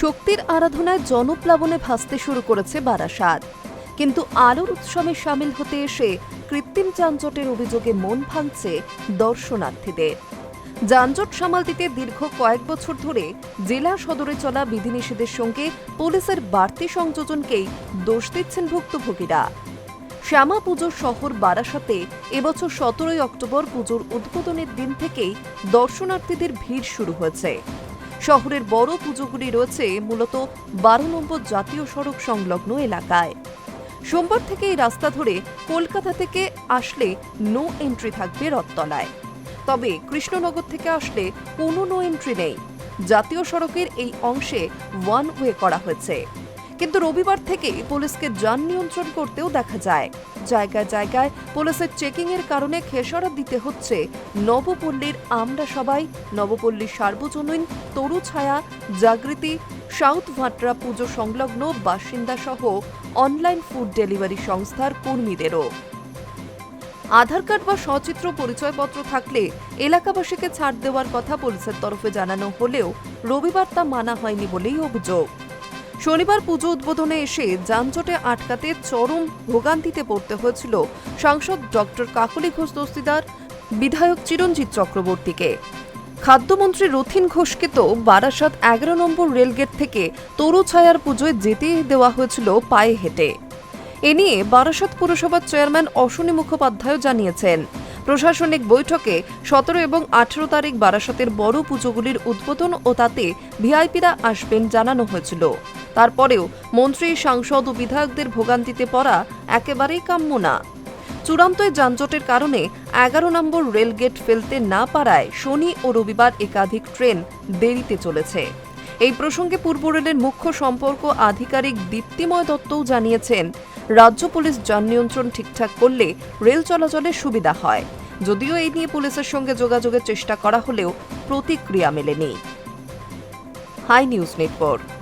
শক্তির আরাধনায় জনপ্লাবনে ভাসতে শুরু করেছে বারাসাত। কিন্তু আলোর উৎসবে সামিল হতে এসে কৃত্রিম যানজটের অভিযোগে মন ভাঙছে দর্শনার্থীদের। যানজট সামাল দিতে দীর্ঘ কয়েক বছর ধরে জেলা সদরে চলা বিধিনিষেধের সঙ্গে পুলিশের বাড়তি সংযোজনকেই দোষ দিচ্ছেন ভুক্তভোগীরা। শ্যামা পুজোর শহর বারাসাতে এবছর সতেরোই অক্টোবর পুজোর উদ্বোধনের দিন থেকেই দর্শনার্থীদের ভিড় শুরু হয়েছে। শহরের বড় পুজোগুলি রয়েছে মূলত বারো নম্বর জাতীয় সড়ক সংলগ্ন এলাকায়। সোমবার থেকে এই রাস্তা ধরে কলকাতা থেকে আসলে নো এন্ট্রি থাকবে রথতলায়। তবে কৃষ্ণনগর থেকে আসলে কোনো নো এন্ট্রি নেই। জাতীয় সড়কের এই অংশে ওয়ান ওয়ে করা হয়েছে। কিন্তু রবিবার থেকে পুলিশকে যান নিয়ন্ত্রণ করতেও দেখা যায়। জায়গায় জায়গায় পুলিশের চেকিং এর কারণে খেসারত দিতে হচ্ছে। নবপল্লীর আমরা সবাই, নবপল্লীর সার্বজনীন তরু ছায়া জাগৃতি, সাউথ ভাটরা পুজো সংলগ্ন বাসিন্দা সহ অনলাইন ফুড ডেলিভারি সংস্থার কর্মীদেরও। আধার কার্ড বা সচিত্র পরিচয়পত্র থাকলে এলাকাবাসীকে ছাড় দেওয়ার কথা পুলিশের তরফে জানানো হলেও রবিবার তা মানা হয়নি বলেই অভিযোগ। শনিবার পুজো উদ্বোধনে এসে যানজটে আটকাতে চরম ভোগান্তিতে পড়তে হয়েছিল সাংসদ ডক্টর কাকলি ঘোষ দস্তিদার, বিধায়ক চিরঞ্জিত চক্রবর্তীকে। খাদ্যমন্ত্রী রথিন ঘোষকে তো বারাসাত এগারো নম্বর রেলগেট থেকে তরু ছায়ার পুজোয় যেতে দেওয়া হয়েছিল পায়ে হেঁটে। এ নিয়ে বারাসাত পুরসভার চেয়ারম্যান অশ্বনী মুখোপাধ্যায় জানিয়েছেন, প্রশাসনিক বৈঠকে সতেরো এবং আঠেরো তারিখ বারাসাতের বড় পুজোগুলির উদ্বোধন ও তাতে ভিআইপিরা আসবেন জানানো হয়েছিল। তারপরেও মন্ত্রী, সাংসদ ও বিধায়কদের ভোগান্তিতে পড়া একেবারেই কাম্য না। চূড়ান্ত যানজটের কারণে এগারো নম্বর রেলগেট ফেলতে না পারায় শনি ও রবিবার একাধিক ট্রেন দেরিতে চলেছে। এই প্রসঙ্গে পূর্ব রেলের মুখ্য সম্পর্ক আধিকারিক দীপ্তিময় দত্তও জানিয়েছেন, রাজ্য পুলিশ যান নিয়ন্ত্রণ ঠিকঠাক করলে রেল চলাচলের সুবিধা হয়। যদিও এই নিয়ে পুলিশের সঙ্গে যোগাযোগের চেষ্টা করা হলেও প্রতিক্রিয়া মেলেনি। Hi news network.